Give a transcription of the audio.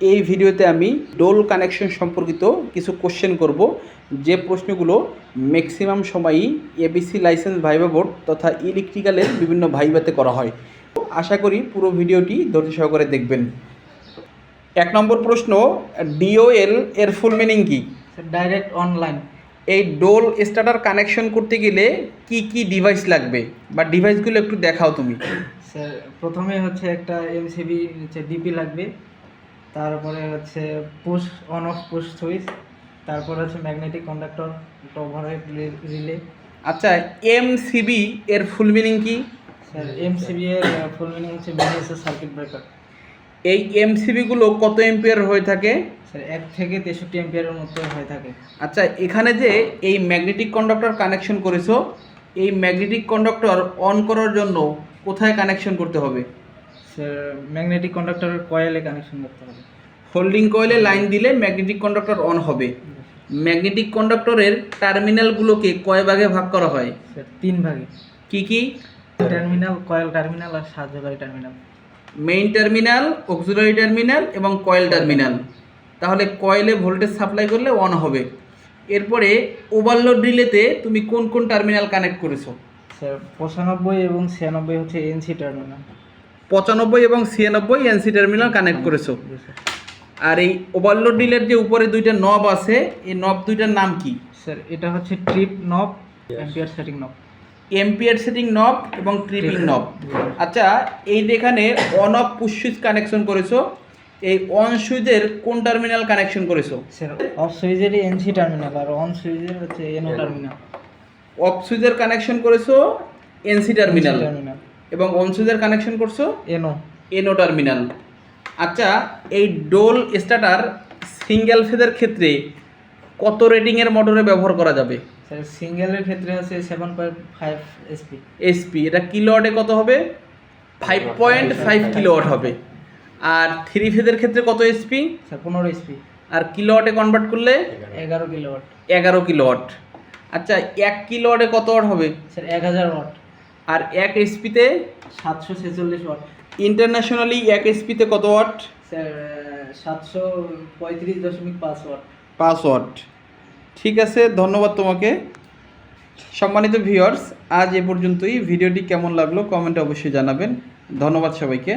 এই ভিডিওতে আমি ডোল কানেকশন সম্পর্কিত কিছু কোশ্চেন করব যে প্রশ্নগুলো ম্যাক্সিমাম সময়ই এবিসি লাইসেন্স ভাইবা বোর্ড তথা ইলেকট্রিক্যালের বিভিন্ন ভাইবাতে করা হয়। আশা করি পুরো ভিডিওটি ধৈর্য সহকারে দেখবেন। এক নম্বর প্রশ্ন ডিওএল এর ফুল মিনিং কি? ডাইরেক্ট অনলাইন এই ডোল স্টার্টার কানেকশন করতে গেলে কি কি ডিভাইস লাগবে? বা ডিভাইসগুলো একটু দেখাও তুমি। স্যার প্রথমে হচ্ছে একটা এমসিবি হচ্ছে ডিপি লাগবে। তারপরে হচ্ছে push on off push switch তারপর হচ্ছে ম্যাগনেটিক কন্ডাক্টর ওভারহেড রিলে আচ্ছা এমসিবি এর ফুল মিনিং কি? স্যার এমসিবি এর ফুল মিনিং হচ্ছে মিনিয়েচার সার্কিট ব্রেকার এই এমসিবিগুলো কত এম্পিয়ার হয়ে থাকে? স্যার এক থেকে তেষট্টি এম্পিয়ারের মতো হয়ে থাকে। আচ্ছা এখানে যে এই ম্যাগনেটিক কন্ডাক্টর কানেকশন করেছ এই ম্যাগনেটিক কন্ডাক্টর অন করার জন্য কোথায় কানেকশন করতে হবে? ম্যাগনেটিক কন্ডাক্টরের কয়েলে কানেকশন করতে হবে। হোল্ডিং কয়েলে লাইন দিলে ম্যাগনেটিক কন্ডাক্টর অন হবে। ম্যাগনেটিক কন্ডাক্টরের টার্মিনালগুলোকে কয় ভাগে ভাগ করা হয়? স্যার তিন ভাগে। কি কি? টার্মিনাল কয়েল টার্মিনাল আর সাহায্যকারী terminal main terminal auxiliary terminal এবং কয়েল টার্মিনাল তাহলে কয়েলে ভোল্টেজ সাপ্লাই করলে অন হবে। এরপরে ওভারলোড রিলেতে তুমি কোন কোন টার্মিনাল কানেক্ট করেছ? স্যার পঁচানব্বই এবং ছিয়ানব্বই হচ্ছে এনসি টার্মিনাল পঁচানব্বই এবং ছিয়ানব্বই এনসি টার্মিনাল কানেক্ট করেছ। আর এই ওভারলোড রিলের যে উপরে দুইটা নব আছে এই নব দুইটার নাম কি? স্যার এটা হচ্ছে trip knob ampere setting knob ampere setting knob এবং ট্রিপিং নব আচ্ছা এই যেখানে on off push switch connection করেছ এই অন সুইচের কোন টার্মিনাল কানেকশন করেছ? স্যার অফ সুইচেরই এনসি টার্মিনাল আর অন সুইচের হচ্ছে এনও টার্মিনাল অফ সুইচের কানেকশন করেছ এনসি টার্মিনাল টার্মিনাল এবং সুইচের কানেকশন করছ? এনো এনো টার্মিনাল আচ্ছা এই ডোল স্টার্টার সিঙ্গেল ফেজের ক্ষেত্রে কত রেটিংয়ের মোটরে ব্যবহার করা যাবে? স্যার সিঙ্গেলের ক্ষেত্রে আছে seven point five SP SP এটা কিলোওয়াটে কত হবে? ফাইভ পয়েন্ট ফাইভ কিলোওয়াট হবে। আর থ্রি ফেজের ক্ষেত্রে কত এসপি স্যার পনেরো এসপি আর কিলোওয়াটে কনভার্ট করলে? এগারো কিলোওয়াট এগারো কিলোওয়াট আচ্ছা এক কিলোওয়াটে কত ওয়াট হবে? স্যার এক হাজার ওয়াট আর এক এসপিতে সাতশো ছেচল্লিশ ওয়াট। ইন্টারন্যাশনালি এক এসপিতে কত ওয়াট? স্যার সাতশো পঁয়ত্রিশ দশমিক পাঁচ ওয়াট। পাঁচ ওয়াট। ঠিক আছে ধন্যবাদ তোমাকে। সম্মানিত ভিউয়ার্স আজ এ পর্যন্তই। ভিডিওটি কেমন লাগল কমেন্টে অবশ্যই জানাবেন। ধন্যবাদ সবাইকে।